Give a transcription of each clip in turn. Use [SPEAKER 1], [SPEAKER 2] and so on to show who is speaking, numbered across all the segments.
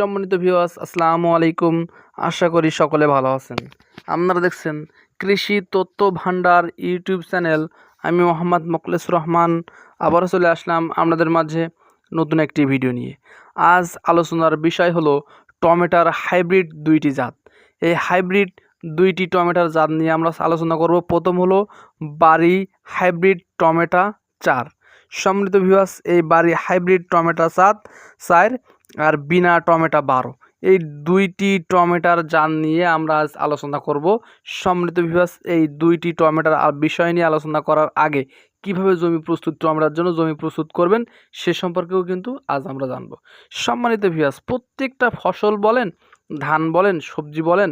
[SPEAKER 1] সম্মানিত ভিউয়ার্স আসসালামু আলাইকুম। আশা করি সকলে ভালো আছেন। আপনারা দেখছেন কৃষি তথ্য ভান্ডার ইউটিউব চ্যানেল। আমি মোহাম্মদ মোকলেস রহমান। আবারও চলে আসলাম আপনাদের মাঝে নতুন একটি ভিডিও নিয়ে। আজ আলোচনার বিষয় হলো টমেটার হাইব্রিড দুইটি জাত। এই হাইব্রিড দুইটি টমেটোর জাত নিয়ে আমরা আলোচনা করব। প্রথম হলো বাড়ি হাইব্রিড টমেটা চার। সম্মিলিত ভিউয়ার্স এই বাড়ি হাইব্রিড টমেটো জাত চার আর বিনা টমেটো বারো। এই দুইটি টমেটার জাত নিয়ে আমরা আজ আলোচনা করব। সম্মিলিত ভিউয়ার্স এই দুইটি টমেটার আর বিষয় নিয়ে আলোচনা করার আগে কীভাবে জমি প্রস্তুত টমেটার জন্য জমি প্রস্তুত করবেন, সে সম্পর্কেও কিন্তু আজ আমরা জানব। সম্মানিত ভিউয়ার্স প্রত্যেকটা ফসল বলেন, ধান বলেন, সবজি বলেন,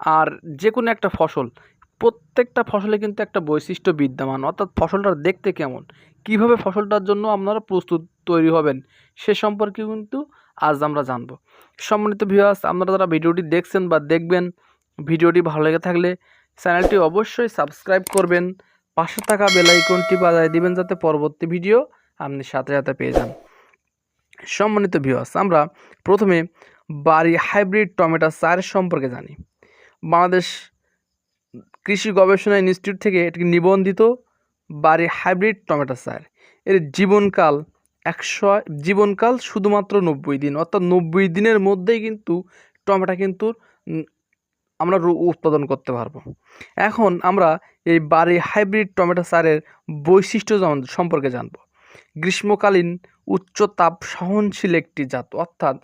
[SPEAKER 1] আর যে কোনো একটা ফসল, প্রত্যেকটা ফসলে কিন্তু একটা বৈশিষ্ট্য বিদ্যমান। অর্থাৎ ফসলটা দেখতে কেমন, কীভাবে ফসলটার জন্য আপনারা প্রস্তুত তৈরি হবেন, সে সম্পর্কে কিন্তু আজ আমরা জানব। সম্মানিত ভিউয়ার্স আপনারা যারা ভিডিওটি দেখছেন বা দেখবেন, ভিডিওটি ভালো লেগে থাকলে চ্যানেলটি অবশ্যই সাবস্ক্রাইব করবেন। পাশে থাকা বেলাইকনটি বাজায় দিবেন যাতে পরবর্তী ভিডিও আপনি সাথে সাথে পেয়ে যান। সম্মানিত ভিউয়ার্স আমরা প্রথমে বাড়ি হাইব্রিড টমেটো চার সম্পর্কে জানি। বাংলাদেশ কৃষি গবেষণা ইনস্টিটিউট থেকে এটি নিবন্ধিত বাড়ি হাইব্রিড টমেটো চার। এর জীবনকাল একশো জীবনকাল শুধুমাত্র নব্বই দিন। অর্থাৎ নব্বই দিনের মধ্যেই কিন্তু টমেটো কিন্তু আমরা উৎপাদন করতে পারব। এখন আমরা এই বাড়ি হাইব্রিড টমেটো সারের বৈশিষ্ট্য সম্পর্কে জানব। গ্রীষ্মকালীন উচ্চ তাপ সহনশীল একটি জাত। অর্থাৎ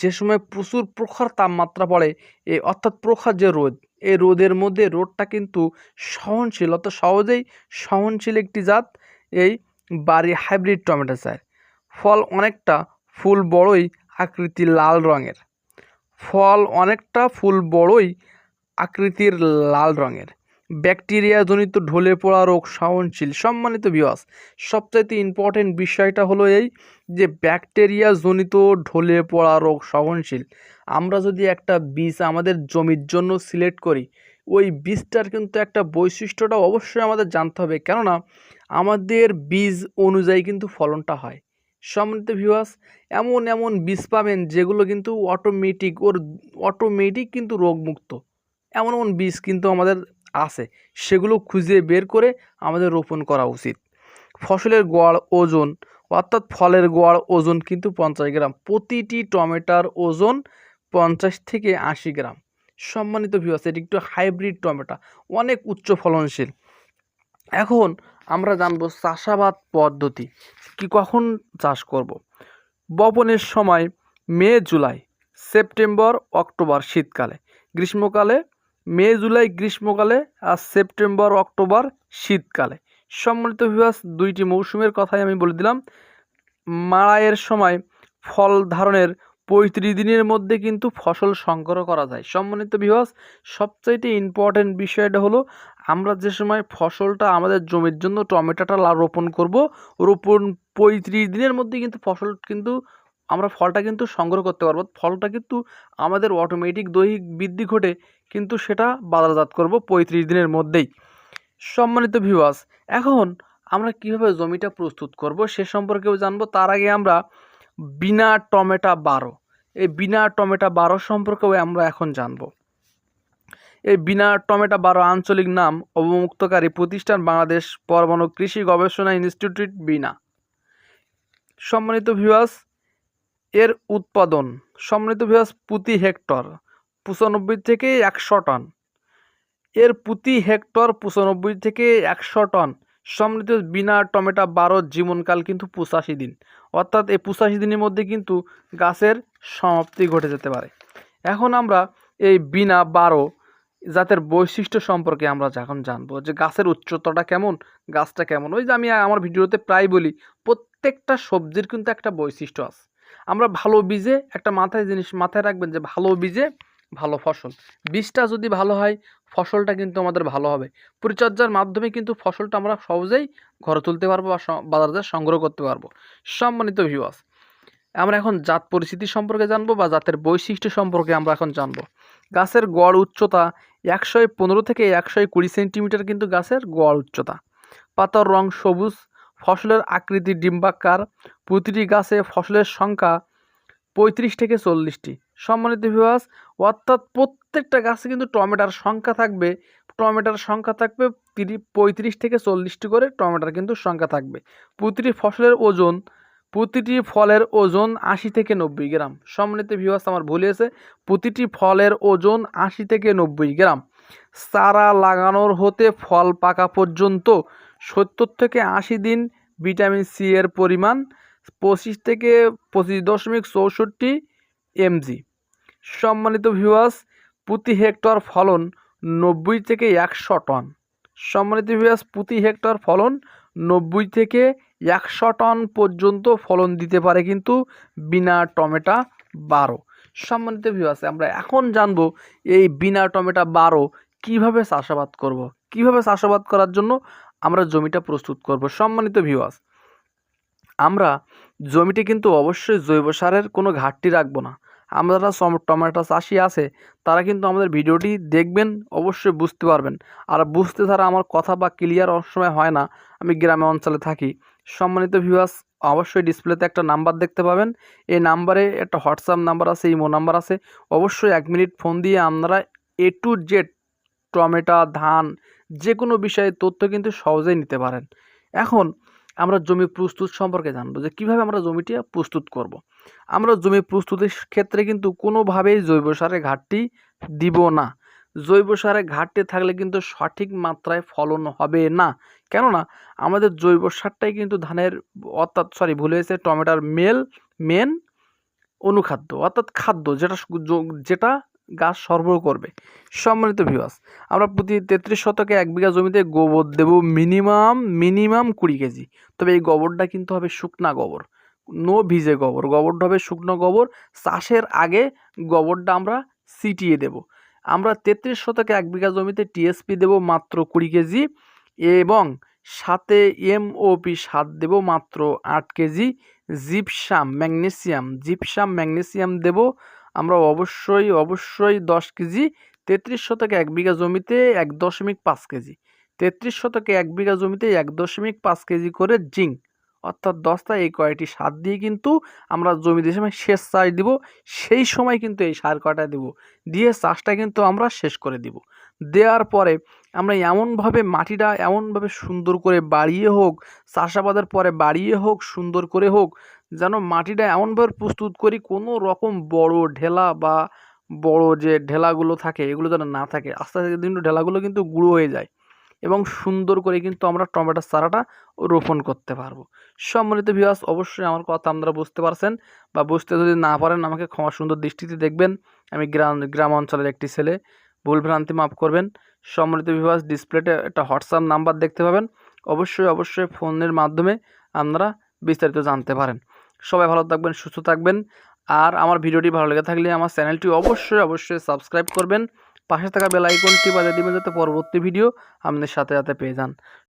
[SPEAKER 1] যে সময় প্রচুর প্রখর তাপমাত্রা পড়ে এই অর্থাৎ প্রখর যে রোদ এই রোদের মধ্যে রোদটা কিন্তু সহনশীল, অর্থাৎ সহজেই সহনশীল একটি জাত এই বাড়ি হাইব্রিড টমেটো চার ফল অনেকটা ফুল বড়ই আকৃতি লাল রঙের। ফল অনেকটা ফুল বড়ই আকৃতির লাল রঙের। ব্যাকটেরিয়া জনিত ঢলে পড়া রোগ সহনশীল, সম্মানিত বিয়াস সবচাইতে ইম্পর্টেন্ট বিষয়টা হলো এই যে ব্যাকটেরিয়া জনিত ঢলে পড়া রোগ সহনশীল। আমরা যদি একটা বীজ আমাদের জমির জন্য সিলেক্ট করি, ওই বীজটার কিন্তু একটা বৈশিষ্ট্যটা অবশ্যই আমাদের জানতে হবে। কেননা, আমাদের বীজ অনুযায়ী কিন্তু ফলনটা হয়। সম্মানিত ভিউয়ার্স এমন এমন বীজ পাবেন যেগুলো কিন্তু অটোমেটিক ওর অটোমেটিক কিন্তু রোগমুক্ত। এমন এমন বীজ কিন্তু আমাদের আছে, সেগুলো খুঁজে বের করে আমাদের রোপণ করা উচিত। ফসলের গড় ওজন, অর্থাৎ ফলের গড় ওজন কিন্তু পঞ্চাশ গ্রাম, প্রতিটি টমেটার ওজন পঞ্চাশ থেকে আশি গ্রাম। সম্মানিত ভিউয়ার্স এটি একটু হাইব্রিড টমেটো, অনেক উচ্চ ফলনশীল। এখন আমরা জানব চাষাবাদ পদ্ধতি, কি কখন চাষ করব। বপনের সময় মে, জুলাই, সেপ্টেম্বর, অক্টোবর শীতকালে, গ্রীষ্মকালে মে, জুলাই, গ্রীষ্মকালে আর সেপ্টেম্বর, অক্টোবর শীতকালে। সম্মিলিত ভিউয়ার্স দুইটি মৌসুমের কথাই আমি বলে দিলাম। মাড়াইয়ের সময় ফল ধারণের পঁয়ত্রিশ দিনের মধ্যে কিন্তু ফসল সংগ্রহ করা যায়। সম্মানিত ভিউয়ার্স সবচাইতে ইম্পর্টেন্ট বিষয়টা হলো আমরা যে সময় ফসলটা আমাদের জমির জন্য টমেটোটা রোপণ করব, রোপণ পঁয়ত্রিশ দিনের মধ্যে কিন্তু ফসল কিন্তু আমরা ফলটা কিন্তু সংগ্রহ করতে পারব। ফলটা কিন্তু আমাদের অটোমেটিক দৈহিক বৃদ্ধি ঘটে কিন্তু সেটা বাজারজাত করব পঁয়ত্রিশ দিনের মধ্যেই। সম্মানিত ভিউয়ার্স এখন আমরা কীভাবে জমিটা প্রস্তুত করব সে সম্পর্কেও জানব। তার আগে আমরা বিনা টমেটো বারো, এই বিনা টমেটো বারো সম্পর্কেও আমরা এখন জানব। এই বিনা টমেটো বারো আঞ্চলিক নাম অবমুক্তকারী প্রতিষ্ঠান বাংলাদেশ পরমাণু কৃষি গবেষণা ইনস্টিটিউট বিনা। সম্মানিত ভিউয়ার্স এর উৎপাদন। সম্মানিত ভিউয়ার্স প্রতি হেক্টর পঁচানব্বই থেকে একশো টন। এর প্রতি হেক্টর পঁচানব্বই থেকে একশো টন। সম্মিলিত বিনা টমেটো বারো জীবনকাল কিন্তু পঁচাশি দিন। অর্থাৎ এই পঁচাশি দিনের মধ্যে কিন্তু গাছের সমাপ্তি ঘটে যেতে পারে। এখন আমরা এই বিনা বারো জাতের বৈশিষ্ট্য সম্পর্কে আমরা যখন জানব যে গাছের উচ্চতাটা কেমন, গাছটা কেমন, ওই যে আমি আমার ভিডিওতে প্রায় বলি, প্রত্যেকটা সবজির কিন্তু একটা বৈশিষ্ট্য আছে। আমরা ভালো বীজে একটা মাথায় জিনিস মাথায় রাখবেন যে ভালো বীজে ভালো ফসল। বীজটা যদি ভালো হয়, ফসলটা কিন্তু আমাদের ভালো হবে। পরিচর্যার মাধ্যমে কিন্তু ফসলটা আমরা সহজেই ঘরে তুলতে পারব বা স- বাজারে সংগ্রহ করতে পারব। সম্মানিত ভিউয়ার্স আমরা এখন জাত পরিস্থিতি সম্পর্কে জানব বা জাতের বৈশিষ্ট্য সম্পর্কে আমরা এখন জানব। গাছের গড় উচ্চতা একশো পনেরো থেকে একশো কুড়ি সেন্টিমিটার কিন্তু গাছের গড় উচ্চতা। পাতার রং সবুজ, ফসলের আকৃতি ডিম্বাকার, প্রতিটি গাছে ফসলের সংখ্যা পঁয়ত্রিশ থেকে চল্লিশটি। সম্মানিত ভিউয়ার্স অর্থাৎ প্রত্যেকটা গাছে কিন্তু টমেটোর সংখ্যা থাকবে। টমেটোর সংখ্যা থাকবে তিরিশ পঁয়ত্রিশ থেকে চল্লিশটি করে টমেটোর কিন্তু সংখ্যা থাকবে। প্রতিটি ফসলের ওজন প্রতিটি ফলের ওজন আশি থেকে নব্বই গ্রাম। সম্মানিত ভিউয়ার্স আমার ভুল প্রতিটি ফলের ওজন আশি থেকে নব্বই গ্রাম। চারা লাগানোর হতে ফল পাকা পর্যন্ত সত্তর থেকে আশি দিন ভিটামিন সি এর পরিমাণ পঁচিশ থেকে পঁচিশ দশমিক চৌষট্টি এমজি। সম্মানিত ভিউয়ার্স প্রতি হেক্টর ফলন নব্বই থেকে একশো টন। সম্মানিত ভিউয়ার্স প্রতি হেক্টর ফলন নব্বই থেকে একশো টন পর্যন্ত ফলন দিতে পারে কিন্তু বিনা টমেটা বারো। সম্মানিত ভিউয়ার্স আমরা এখন জানব এই বিনা টমেটা বারো কীভাবে চাষাবাদ করব। কীভাবে চাষাবাদ করার জন্য আমরা জমিটা প্রস্তুত করব? সম্মানিত ভিউয়ার্স আমরা জমিটি কিন্তু অবশ্যই জৈব সারের কোনো ঘাটতি রাখব না। আমরা যারা টমেটো চাষি আছে, তারা কিন্তু আমাদের ভিডিওটি দেখবেন, অবশ্যই বুঝতে পারবেন। আর বুঝতে ছাড়া আমার কথা বা ক্লিয়ার অনেক সময় হয় না। আমি গ্রামে অঞ্চলে থাকি। সম্মানিত ভিউয়ার্স অবশ্যই ডিসপ্লেতে একটা নাম্বার দেখতে পাবেন। এই নাম্বারে একটা হোয়াটসঅ্যাপ নাম্বার আছে ইমো নাম্বার আছে। অবশ্যই এক মিনিট ফোন দিয়ে আপনারা এ টু জেড টমেটো, ধান যে কোনো বিষয়ে তথ্য কিন্তু সহজেই নিতে পারেন। এখন আমরা জমি প্রস্তুত সম্পর্কে জানব যে কীভাবে আমরা জমিটি প্রস্তুত করব। আমরা জমি প্রস্তুতির ক্ষেত্রে কিন্তু কোনোভাবেই জৈব সারের ঘাটতি দিব না। জৈব সারে ঘাটতি থাকলে কিন্তু সঠিক মাত্রায় ফলন হবে না। কেননা, আমাদের জৈব সারটাই কিন্তু ধানের, অর্থাৎ সরি ভুলে হয়েছে, টমেটোর মেল মেন অনুখাদ্য, অর্থাৎ খাদ্য যেটা যেটা গাছ সরবরাহ করবে। সম্মানিত ভিউয়ার্স আমরা প্রতি তেত্রিশ শতকে এক বিঘা জমিতে গোবর দেব মিনিমাম মিনিমাম কুড়ি কেজি। তবে এই গোবরটা কিন্তু হবে শুকনা গোবর নো ভিজে গোবর। গোবরটা হবে শুকনো গোবর, চাষের আগে গোবরটা আমরা ছিটিয়ে দেব। আমরা তেত্রিশ শতকে এক বিঘা জমিতে টিএসপি দেব মাত্র কুড়ি কেজি এবং সাথে এমওপি সার দেব মাত্র আট KG gypsum, magnesium. Gypsum, magnesium দেব আমরা অবশ্যই অবশ্যই দশ কেজি। তেত্রিশ শতকে এক বিঘা জমিতে এক দশমিক পাঁচ কেজি। তেত্রিশ শতকে এক বিঘা জমিতে এক দশমিক পাঁচ কেজি করে জিঙ্ক। অর্থাৎ দশটা এই কয়টি সার দিয়ে কিন্তু আমরা জমিতে সময় শেষ চাষ দিব, সেই সময় কিন্তু এই সার কয়টা দেব। দিয়ে চাষটা কিন্তু আমরা শেষ করে দিব। দেওয়ার পরে আমরা এমনভাবে মাটিটা এমনভাবে সুন্দর করে বাড়িয়ে হোক, চাষাবাদের পরে বাড়িয়ে হোক, সুন্দর করে হোক, যেন মাটিটা এমনভাবে প্রস্তুত করি কোনো রকম বড় ঢেলা বা বড় যে ঢেলাগুলো থাকে, এগুলো যেন না থাকে। আস্তে আস্তে কিন্তু ঢেলাগুলো কিন্তু গুঁড়ো হয়ে যায়। এবং সুন্দর করে কিন্তু আমরা টমেটোর চারাটা রোপণ করতে পারব। সম্মানিত ভিউয়ার্স অবশ্যই আমার কথা আপনারা বুঝতে পারছেন বা বুঝতে যদি না পারেন, আমাকে ক্ষমা সুন্দর দৃষ্টিতে দেখবেন। আমি গ্রাম গ্রাম অঞ্চলের একটি ছেলে। ভুলভ্রান্তি মাফ করবেন। সম্মানিত ভিউয়ার্স ডিসপ্লেতে একটা হোয়াটসঅ্যাপ নাম্বার দেখতে পাবেন। অবশ্যই অবশ্যই ফোনের মাধ্যমে আপনারা বিস্তারিত জানতে পারেন। সবাই ভালো থাকবেন, সুস্থ থাকবেন। আর আমার ভিডিওটি ভালো লেগে থাকলে আমার চ্যানেলটি অবশ্যই অবশ্যই সাবস্ক্রাইব করবেন। পাশে থাকা বেল আইকনটি বাজিয়ে দিবেন যাতে পরবর্তী ভিডিও আপনাদের সাথে সাথে পেয়ে যান।